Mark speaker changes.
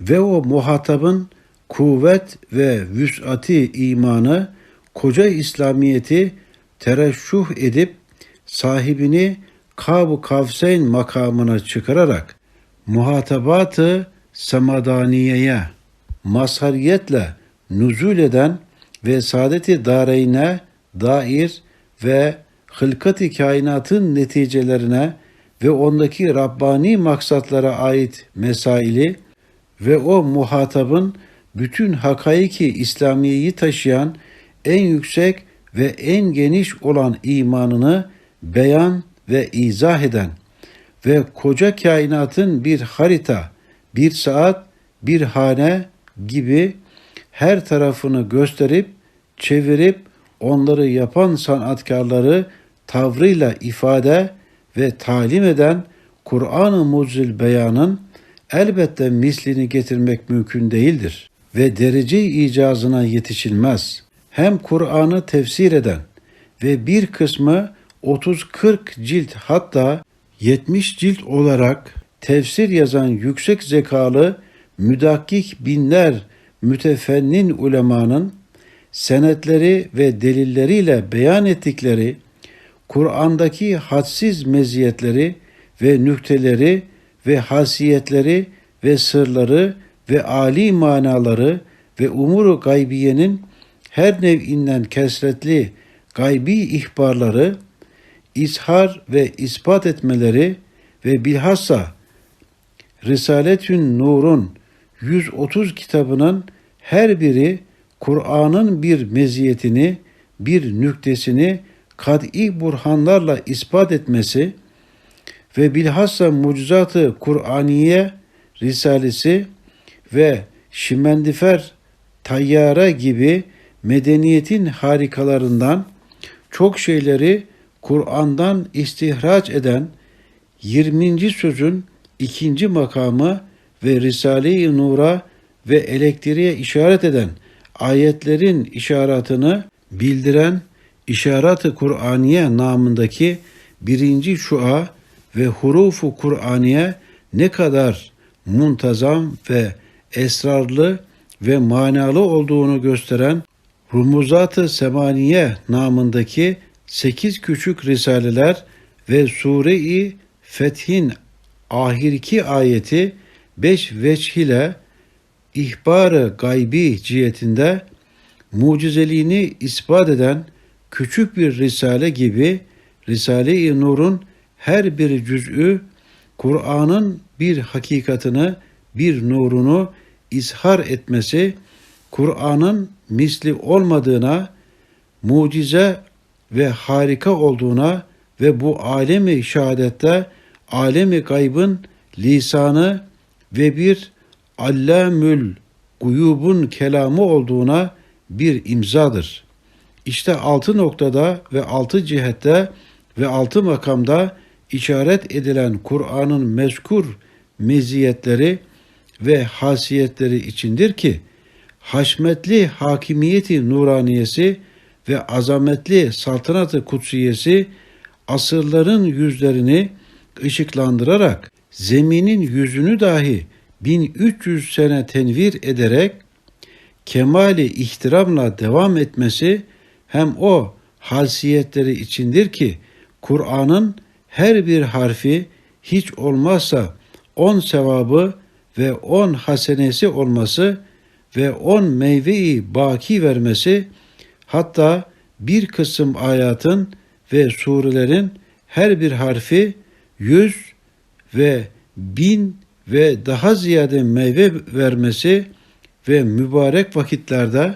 Speaker 1: ve o muhatabın kuvvet ve vüs'ati imanı koca İslamiyeti tereşşuh edip sahibini Kab-ı Kavseyn makamına çıkararak muhatabatı semadaniyeye mazhariyetle nüzul eden ve saadeti dareyne dair ve hılkat-ı kainatın neticelerine ve ondaki Rabbani maksatlara ait mesaili ve o muhatabın bütün hakaiki İslamiyeyi taşıyan en yüksek ve en geniş olan imanını beyan ve izah eden ve koca kainatın bir harita, bir saat, bir hane gibi her tarafını gösterip çevirip onları yapan sanatkarları tavrıyla ifade ve talim eden Kur'an-ı Mucizül Beyan'ın elbette mislini getirmek mümkün değildir ve derece icazına yetişilmez. Hem Kur'an'ı tefsir eden ve bir kısmı 30-40 cilt hatta 70 cilt olarak tefsir yazan yüksek zekalı müdakkik binler mütefennin ulemanın senetleri ve delilleriyle beyan ettikleri Kur'an'daki hadsiz meziyetleri ve nükteleri ve hasiyetleri ve sırları ve ali manaları ve umuru gaybiyenin her nev'inden kesretli gaybi ihbarları, ishar ve ispat etmeleri ve bilhassa Risaletün Nur'un 130 kitabının her biri Kur'an'ın bir meziyetini, bir nüktesini kad'i burhanlarla ispat etmesi ve bilhassa mucizatı Kur'aniye Risalesi ve Şimendifer Tayyara gibi medeniyetin harikalarından çok şeyleri Kur'an'dan istihraç eden 20. sözün ikinci makamı ve Risale-i Nur'a ve elektriğe işaret eden ayetlerin işaretini bildiren İşaret-ı Kur'aniye namındaki birinci şua ve hurufu Kur'aniye ne kadar muntazam ve esrarlı ve manalı olduğunu gösteren Rumuzat-ı Semaniye namındaki sekiz küçük risaleler ve Sure-i Fethin ahirki ayeti beş veç ile ihbarı gaybi cihetinde mucizeliğini ispat eden küçük bir risale gibi Risale-i Nur'un her bir cüz'ü Kur'an'ın bir hakikatını, bir nurunu izhar etmesi, Kur'an'ın misli olmadığına, mucize ve harika olduğuna ve bu alemi şehadette alemi gaybın lisanı ve bir allamül guyubun kelamı olduğuna bir imzadır. İşte altı noktada ve altı cihette ve altı makamda işaret edilen Kur'an'ın mezkur meziyetleri ve hasiyetleri içindir ki haşmetli hakimiyeti nuraniyesi ve azametli saltanatı kutsiyesi asırların yüzlerini ışıklandırarak zeminin yüzünü dahi 1300 sene tenvir ederek kemali ihtiramla devam etmesi hem o hasiyetleri içindir ki Kur'an'ın her bir harfi hiç olmazsa on sevabı ve on hasenesi olması ve on meyveyi baki vermesi hatta bir kısım ayatın ve surelerin her bir harfi yüz ve bin ve daha ziyade meyve vermesi ve mübarek vakitlerde